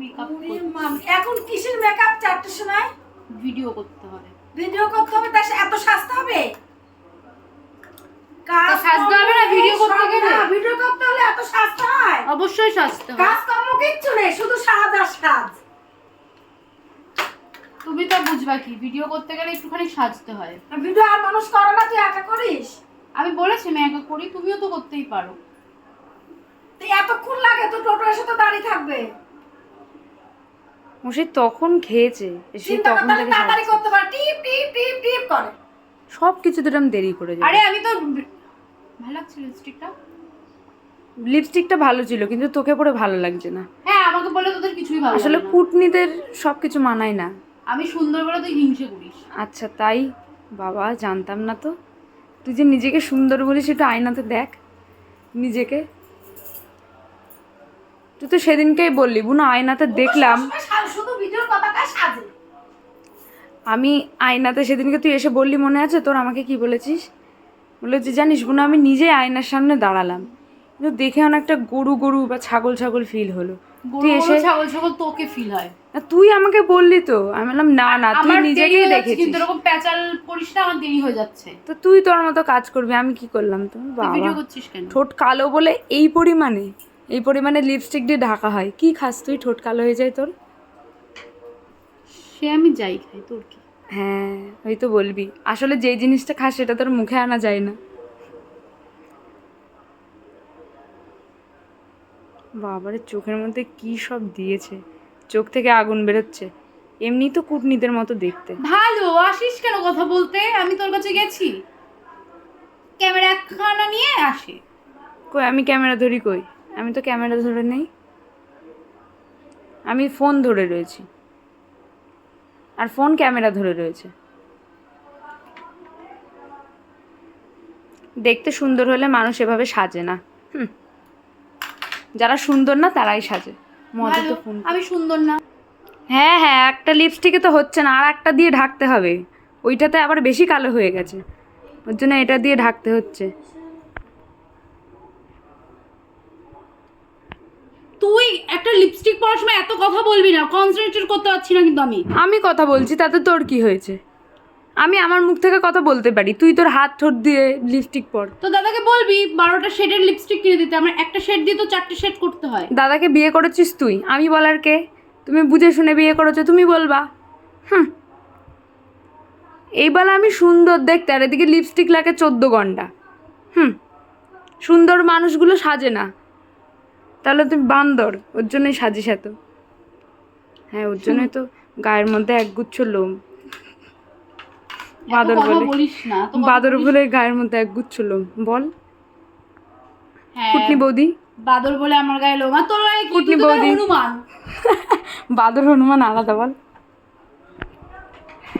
Makeup এখন কিসের makeup চারটের সময়? ভিডিও করতে হবে। ভিডিও করতে হবে? তার এত সাজতে হবে? সাজতে হবে না, video করতে গেলে? ভিডিও করতে হলে এত সাজতে হয়? অবশ্যই সাজতে হবে কাজ কর্ম কিচ্ছু নেই শুধু সাজ আর সাজ। তুমি তো বুঝবা কি ভিডিও করতে গেলে একটুখানি সাজতে হয়। ভিডিও আর মানুষ করে না তুই একা করিস? আমি বলেছি আমি একা করি তুমিও তো করতেই পারো। তুই এতক্ষণ লাগে তো টোটো এসে তো দাঁড়িয়ে থাকবে? সে তখন খেয়েছে। সে তখন থেকে তাড়াতাড়ি। করতে পারে। টিপ টিপ টিপ টিপ করে। সব কিছুতে এরকম দেরি করে যায় আরে আমি তো ভালো লাগছে লিপস্টিকটা লিপস্টিকটা ভালো ছিল কিন্তু তোকে পরে ভালো লাগছে না। হ্যাঁ আমাকে বলে তোদের কিছুই ভালো আসলে কুটনিদের সব কিছু মানায় না। আমি সুন্দর বলে তুই হিংসে করিস। আচ্ছা তাই? বাবা জানতাম না তো। তুই যে নিজেকে সুন্দর বলিস একটু আয়নাতে দেখ। নিজেকে। তুই তো সেদিনকেই বললি বুনো আয়নাতে দেখলাম। কথাটা সাজে। আমি আয়নাতে সেদিনকে তুই এসে বললি মনে আছে? তোর আমাকে কি বলেছিস? বলেছি জানিস বোন আমি নিজে আয়নার সামনে দাঁড়ালাম। কিন্তু দেখে অনেকটা গরু গরু বা ছাগল ছাগল ফিল হলো। তুই এসে ছাগল ছাগল তোকে ফিল হয়। না, তুই আমাকে বললি তো। আমি বললাম না না তুই নিজেকেই দেখেছিস। কিন্তু এরকম প্যাচাল করিস না আমার দেরি হয়ে যাচ্ছে। তো তুই তোর মতো কাজ করবি আমি কি করলাম তো? ভিডিও করছিস কেন? ঠোঁট কালো বলে এই পরিমাণে এই পরিমাণে লিপস্টিক দিয়ে ঢাকা হয়। কি খাস তুই? ঠোঁট কালো হয়ে যায় তোর? সে আমি যাই খাই তোর কি? হ্যাঁ ওই তো বলবি। আসলে যেই জিনিসটা খাস সেটা তোর মুখে আনা যায় না। বাবারে চোখের মধ্যে কি সব দিয়েছে। চোখ থেকে আগুন বেরোচ্ছে। এমনি তো কুটনিদের মতো দেখতে। ভালো আসিস কেন কথা বলতে? আমি তোর কাছে গেছি। ক্যামেরা একখানা নিয়ে আসি। কই আমি ক্যামেরা ধরি কই? আমি তো ক্যামেরা ধরে নেই। আমি ফোন ধরে রয়েছি। আর ফোন ক্যামেরা ধরে রয়েছে। দেখতে সুন্দর হলে মানুষ এভাবে সাজে না। হুম। যারা সুন্দর না তারাই সাজে। মজা তো ফোন। আমি সুন্দর না। হ্যাঁ হ্যাঁ একটা লিপস্টিকে তো হচ্ছে না আর একটা দিয়ে ঢাকতে হবে। ওইটাতে আবার বেশি কালো হয়ে গেছে। ওর জন্য এটা দিয়ে ঢাকতে হচ্ছে তুই একটা লিপস্টিক পরার সময় এত কথা বলবি না কনসেন্ট্রেট করতে পারছি না কিন্তু আমি। আমি কথা বলছি তাতে তোর কি হয়েছে? আমি আমার মুখ থেকে কথা বলতে পারি তুই তোর হাত ঠোঁট দিয়ে লিপস্টিক পর। তো দাদাকে বলবি বারোটা শেডের লিপস্টিক কিনে দিতে আমার একটা শেড দিয়ে তো চারটে শেড করতে হয়। দাদাকে বিয়ে করেছিস তুই? আমি বলার কে? তুমি বুঝে শুনে বিয়ে করেছ তুমি বলবা। হুম। এই বলে আমি সুন্দর দেখতে আর এদিকে লিপস্টিক লাগে চোদ্দ ঘণ্টা। হুম। সুন্দর মানুষগুলো সাজে না। তাহলে তুমি বান্দর ওর জন্যই সাজিস এত। হ্যাঁ ওর জন্যই তো গায়ের মধ্যে এক গুচ্ছ লোম বাঁদর বলে বাদর বলে গায়ের মধ্যে এক গুচ্ছ লোম। বল। হ্যাঁ, কুটনি বৌদি। বাদর বলে আমার গায়ে লোমা। তোর কুটনি বৌদি। হনুমান। বাদর হনুমান আলাদা বল।